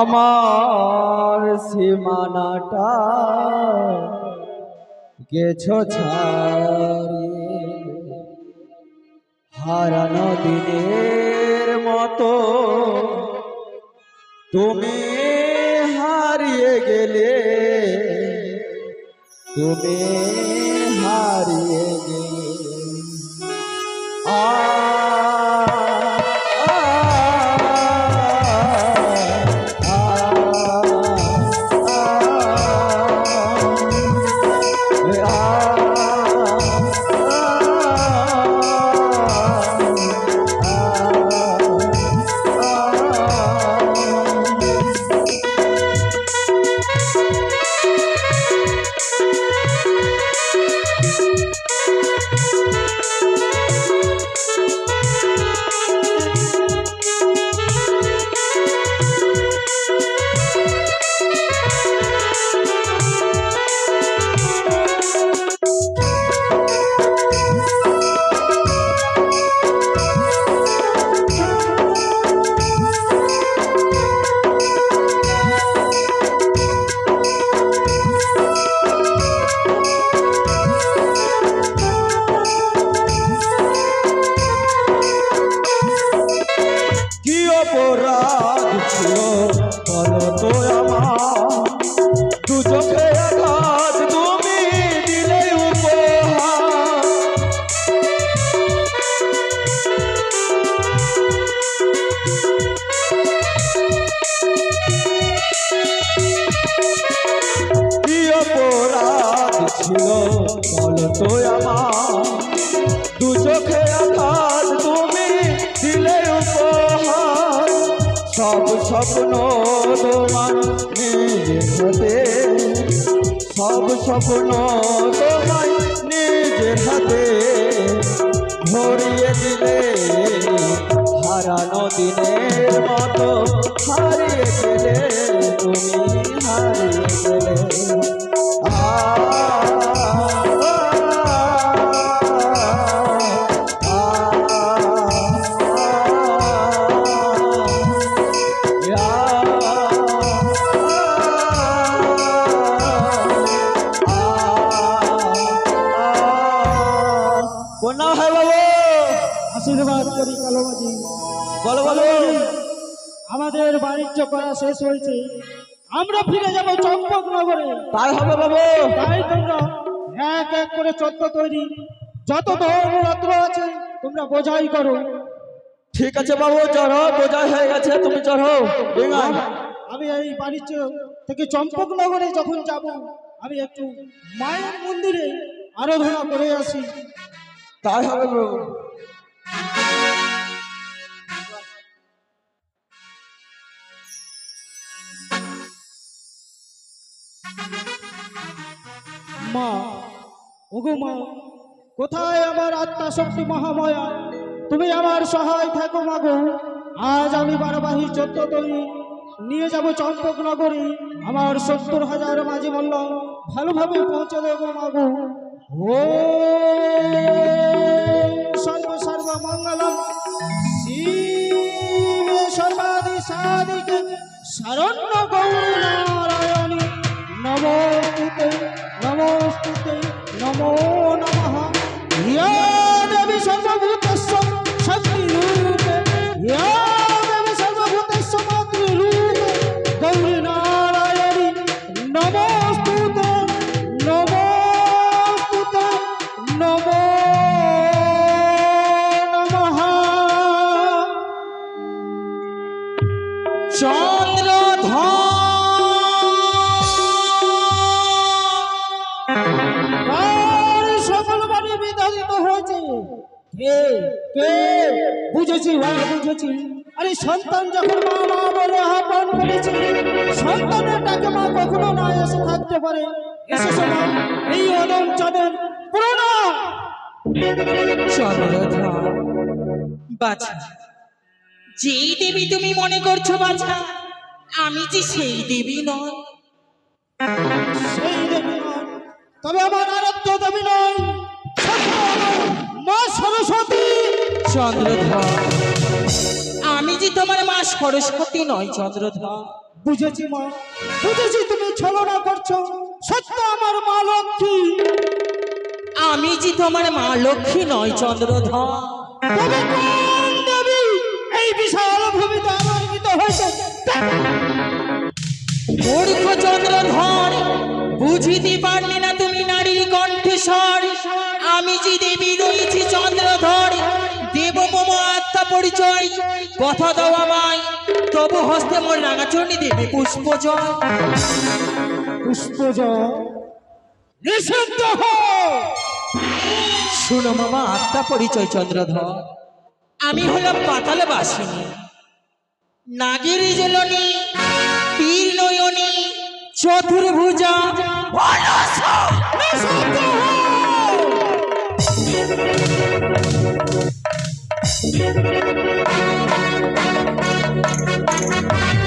আমার সীমানাটা গেছো ছাড়িয়ে। হারানো দিনের মতো তুমি হারিয়ে গেলে তুমি হারিয়ে গেলে। স্বপ্ন তোমার নিজের হাতে। সব স্বপ্ন তোমার নিজের হাতে। ভরিয়ে দিলে হারানো দিনের মতো করা শেষ হয়েছে। আমরা ফিরে যাব চম্পক নগরে তাই হবে বাবু। তাই তোমরা এক এক করে চোদ্দ তৈরি। যত ধর্মরাত্র আছে তোমরা বোঝাই করো। ঠিক আছে বাবু চড়ো। বোঝাই হয়ে গেছে তুমি চড়ো। আমি এই বাণিজ্য থেকে চম্পক নগরে যখন যাব আমি একটু মায়ের মন্দিরে আরাধনা করে আসি। তাই হবে বাবু। মা, কোথায় আমার আত্মা শক্তি মহাময়া? তুমি আমার সহায় থাকো মাগো আজ আমি বারবাহী চোদ্দ তৈরি নিয়ে যাব চম্পক নগরে। আমার সত্তর হাজার মাঝি মল্ল ভালোভাবে পৌঁছে দেবো মাগো ও সর্ব সর্ব মঙ্গলম। শিবে সর্বাদি সাদিকে শরণ্য গৌর amor. বুঝেছি। আরে সন্তান যখন মা মা বলে আহ্বান করেছে সন্তানের ডাকে মা কখনো না এসে থাকতে পারে। এসে শোনো এই অদম চাঁদের বাছা। যেই দেবী তুমি মনে করছ বাছা আমি যে সেই দেবী নয়। সেই দেবী নয়। তবে আমার আরাধ্য দেবী নয়। মা সরস্বতী। চন্দ্রধর আমি যে তোমার মা সরস্বতী নয় চন্দ্রধর বুঝেছি মা। বুঝেছি তুমি ছলনা করছ। সত্য আমার মা লক্ষ্মী। আমি যে তোমার মা লক্ষ্মী নয় চন্দ্রধর তবে কোন দেবী এই বিশাল ভূমিতে আলোকিত হয়েছে? মূর্খ চন্দ্রধর বুঝিতে পারলে না তুমি নারীর কণ্ঠস্বর। আমি যে দেবী পরিচয় কথা দাও আমায়। তবু হস্তে মোর রাঙাচরণী দেবে পুষ্প নিষিদ্ধ হও শুনো মামা আত্মা পরিচয় চন্দ্রধর। আমি হলাম পাতাল বাসিনী। নাগের জলনী তীর নয়নী চতুর্ভুজা। নিষিদ্ধ Thank you.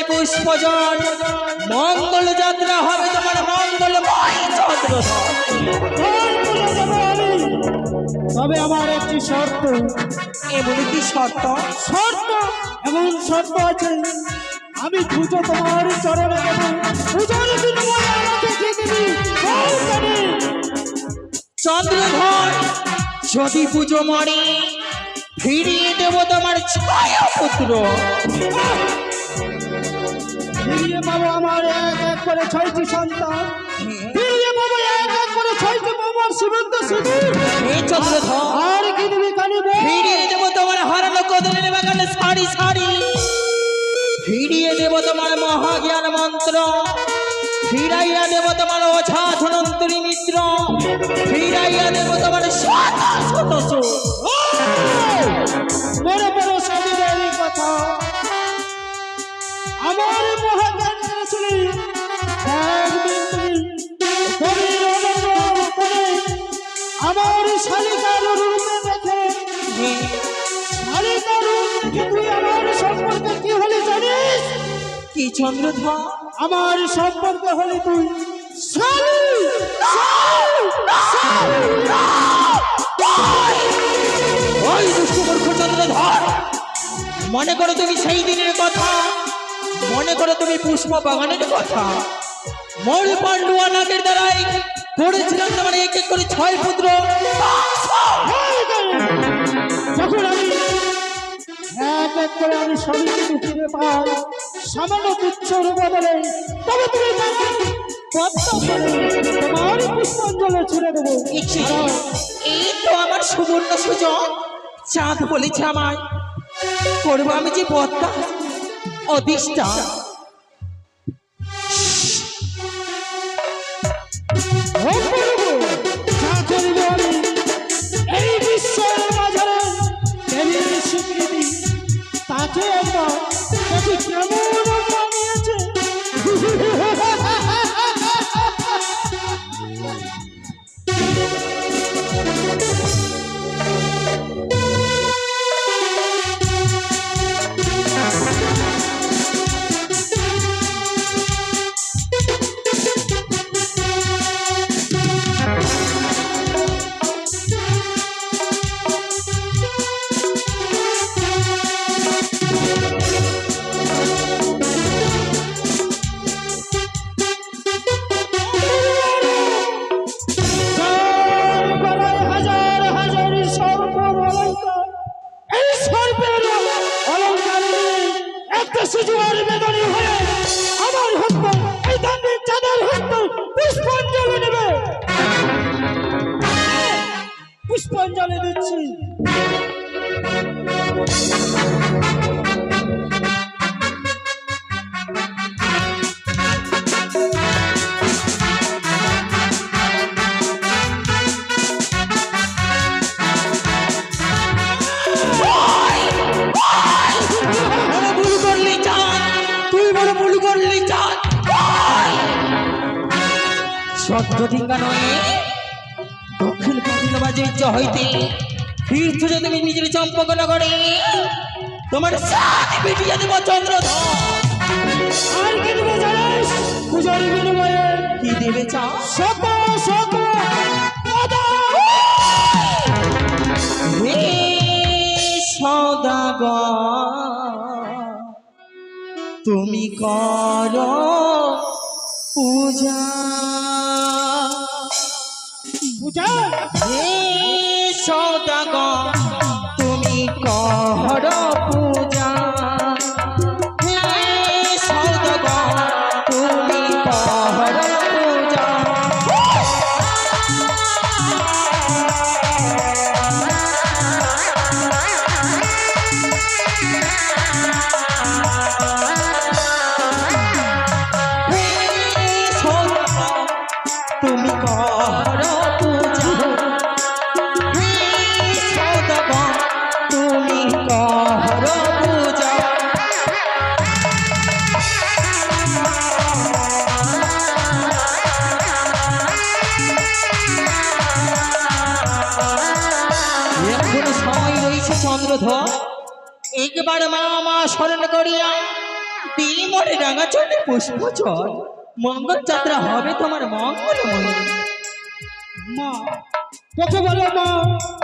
রাঙা চরণে পুষ্প জল মঙ্গল যাত্রা হবে তোমার মঙ্গলময়। তবে আমার একটি শর্ত। এমন কি শর্ত? শর্ত এমন শর্ত আছে। আমি পুজো তোমার চরণে দেবো। পুজোর বিনিময়ে আমাকে কি দিবি চন্দ্রধর যদি পুজো মরে ফিরিয়ে দেব তোমার ছয় পুত্র। ফিরিয়ে পাবো আমার এক এক করে ছয়টি সন্তান। ফিরিয়ে পাবো এক এক করে ছয়টি বাবার সীমান্ত সিঁদুর আর কি দিবি কানি ফিরিয়ে দেব তোমার হারানো কদলের বাগানে সারি সারি। ফিরিয়ে দেব তোমার মহাজ্ঞান মন্ত্র। ফিরাইয়া দেব তোমার ওঝা ধনন্তরী মিত্র। ফিরাইয়া দেব তোমার কথা। আমার একদিন তুমি অনুগ্রহ করে আমার শালিকার রূপে দেখে। শালিকার রূপ দেখে তুই আমার সম্পর্কে কি হলি জানিস? কি আমার সম্পর্কে হলি তুই শালি শালি, শালি। ওই দুষ্ট মূর্খ চন্দ্রধর মনে করো তুমি সেই দিনের কথা মনে করো তুমি পুষ্প বাগানের কথা। মোর পান্ডুয়া নাগের দ্বারাই করেছিলাম তোমার এক এক করে ছয় পুত্র। যখন আমি এক এক করে আমি সবাইকে ফিরে পাই সামান্য বদলে তবে তুমি জানো, পদ্মা তোমার পুষ্পাঞ্জলি ছুড়ে দেবো। ইচ্ছে। এই তো আমার সুবর্ণ সুযোগ চাঁদ বলেছে আমায় করব আমি যে পদ্মা অধিষ্ঠান। পুষ্পাঞ্জলি দিচ্ছি। সত্য ঠিকা নয়। দক্ষিণ কঠিন বাজিজ্য হইতে। যদি তুমি নিজের চম্পক নগরে তোমার সাথে পিটিয়ে দেব চন্দ্রধর। আর কি দেবে জানিস? পূজারি বিনিময়ে। কি দেবে চা শত শত। তুমি কর পূজা। পূজা। হে একবার মা মা স্মরণ করিয়া দিমরে রাঙা চলে পুষ্প চল মঙ্গল যাত্রা হবে তোমার মঙ্গলময় মা তোকে বলে মা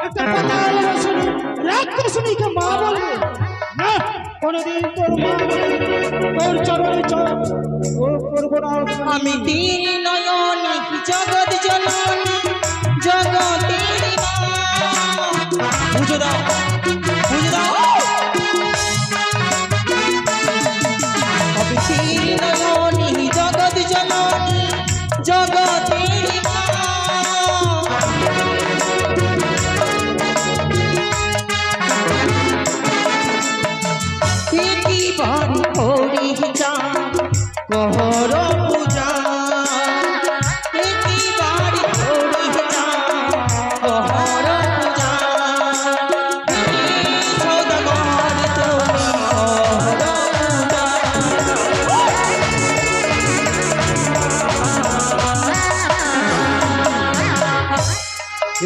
একটা কথা বলে শুনি রাক্ষসনীকে মা বলবে না কোনদিন তোর মা বলে তোর চরণে চল ও করব না আমি তিন নয়নী জগৎ জননী জগতের মা। বুঝে দাও।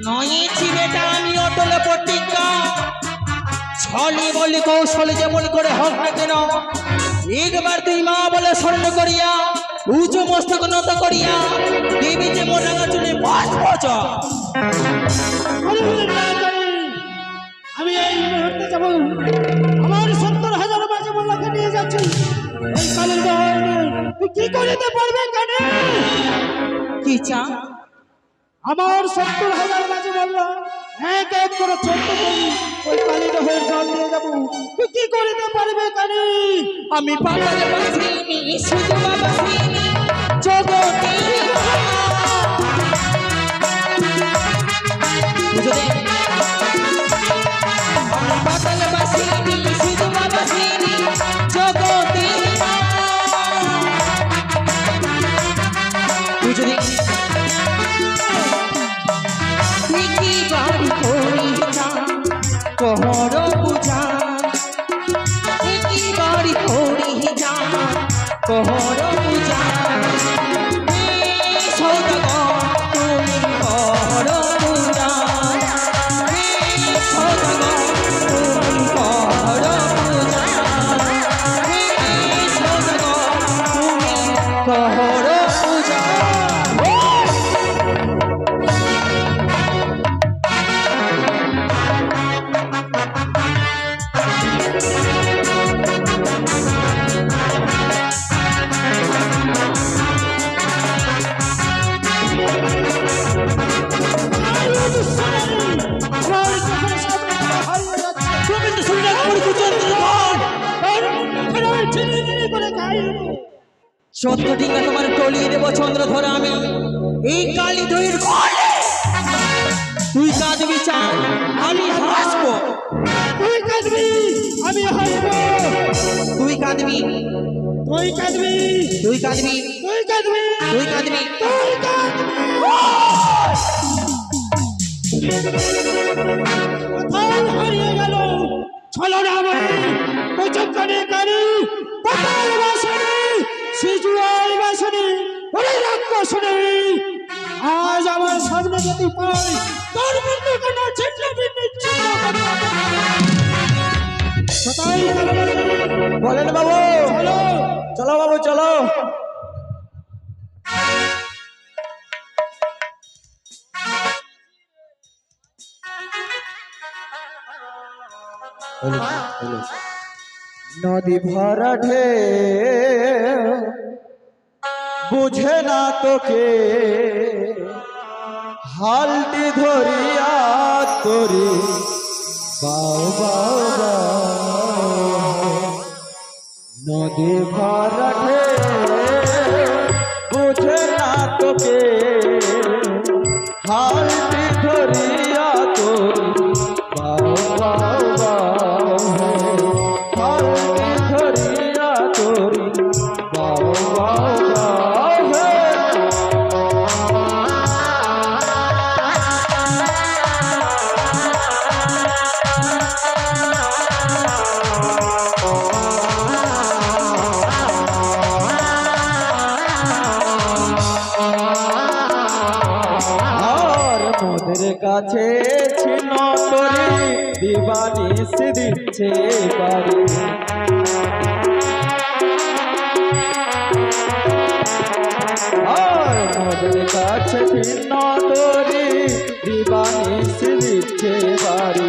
নয়েছি বেটা আমি অটল প্রতিজ্ঞা ছলে বলে কৌশলে যেমন করে হোক না কেন? একবার তুই মা বলে স্মরণ করিয়া উঁচু মস্তক নত করিয়া দেবী যে মোর রাঙা চুলে বাস বচা কোনদিন না জানি আমি এই মুহূর্তে যাব আমার সত্তর হাজার মোল্লাকে নিয়ে যাচ্ছি এই কালের তুই কি করিতে পারবে কেন কি চা আমার সত্তর হাজার মাঝে বলল, এক এক করে চোদ্দ করি ওই কালীর হয়ে জল দিয়ে যাব। তুই কি করিতে পারবে কালি? আমি পাতালে বাসিনি শুধু বাসিনি জগতে বুঝলে তুই কাঁদবি চান আমি হাসবো। তুই কাঁদবি। আমি হাসবো। তুই কাঁদবি। তুই কাঁদবি। তুই কাঁদবি। তুই কাঁদবি। তুই কাঁদবি। তুই কোথায় হারিয়ে গেল? ছলনা মানে আমি কুচক্করে কারি পাতাল বাসনে সিজুয়াই বাসনে ওরে রাক্ষসনে। আজ আমার সামনে যদি পাই তোর বন্ধু কেন ছিন্ন রে? বলেন বাবু। চলো। চলো বাবু চলো। নদী ভরা ঢে বুঝে না তোকে, হালটি ধরিয়া তোরে বাউ বাউ নদী ভরাঠে বুঝে না তোকে কাছে ছিল তোরি দিবানিস দিচ্ছে বাড়ি। মোদের কাছে ছিল তোরি দিবানিস দিচ্ছে বাড়ি।